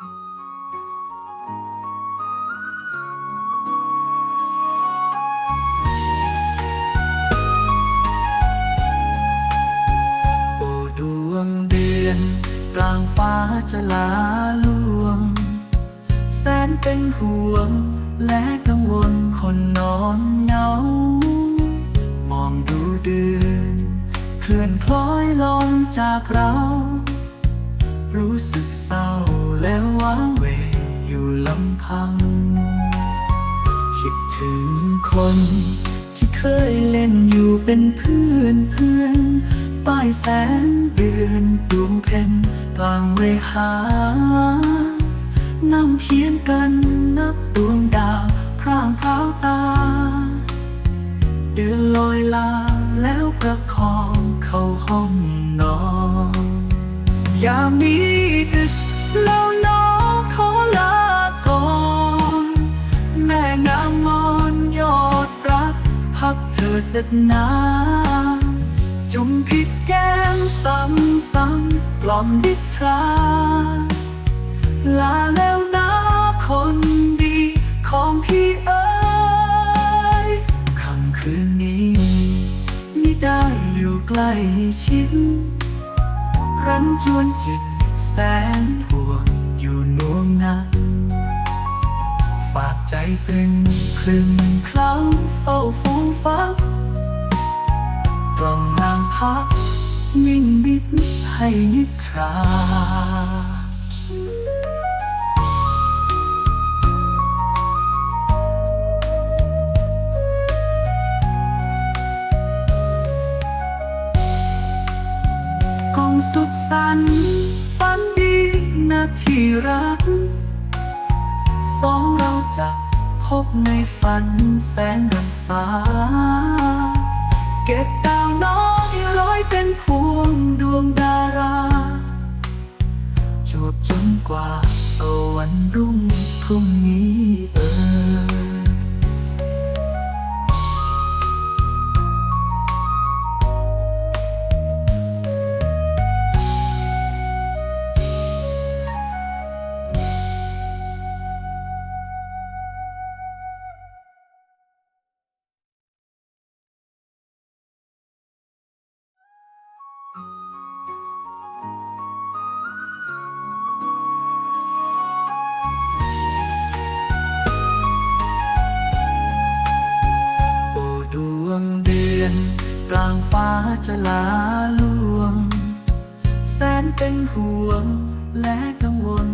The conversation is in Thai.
โอ้ดวงเดือน กลางฟ้าจะลาลวง แสนเป็นห่วง และกังวลคนนอนเหงา มองดูเดือนเคลื่อนคล้อยลอนจากเรา รู้สึกเศร้า ลำพัง คิดถึงคน ที่เคยเล่นอยู่เป็นเพื่อนเพื่อนใต้แสงเดือนดวงเพ็ญกลางเวหานั่งเคียงกันนับดวงดาวพร่างพราวตา เดือนลอยลาแล้วประคองเข้าห้องนอนยามนี้ดึกแล้วนอง พักเถิดนักหนาจุ่มพิดแก้มซ้ำซ้ำกล่อมดิชาลาแล้วนะคนดีของพี่เอ๋ยคำคืนนี้ไม่ได้อยู่ใกล้ชิดรันจวนจิตแสนห่วงอยู่นวงนา ใจตรึงคลึงคล้ำเฝ้าฟูงฟักกล่อมนางพักวิ่งบิดให้นิทรากองสุดสันฝันดีนาที่รัก จะพบในฝันแสนรักษา เก็บดาวน้อยร้อยเป็นพวงดวงดารา จวบจนกว่าวันรุ่งพรุ่งนี้เออ จะลาลวง แสนเป็นห่วงและกังวล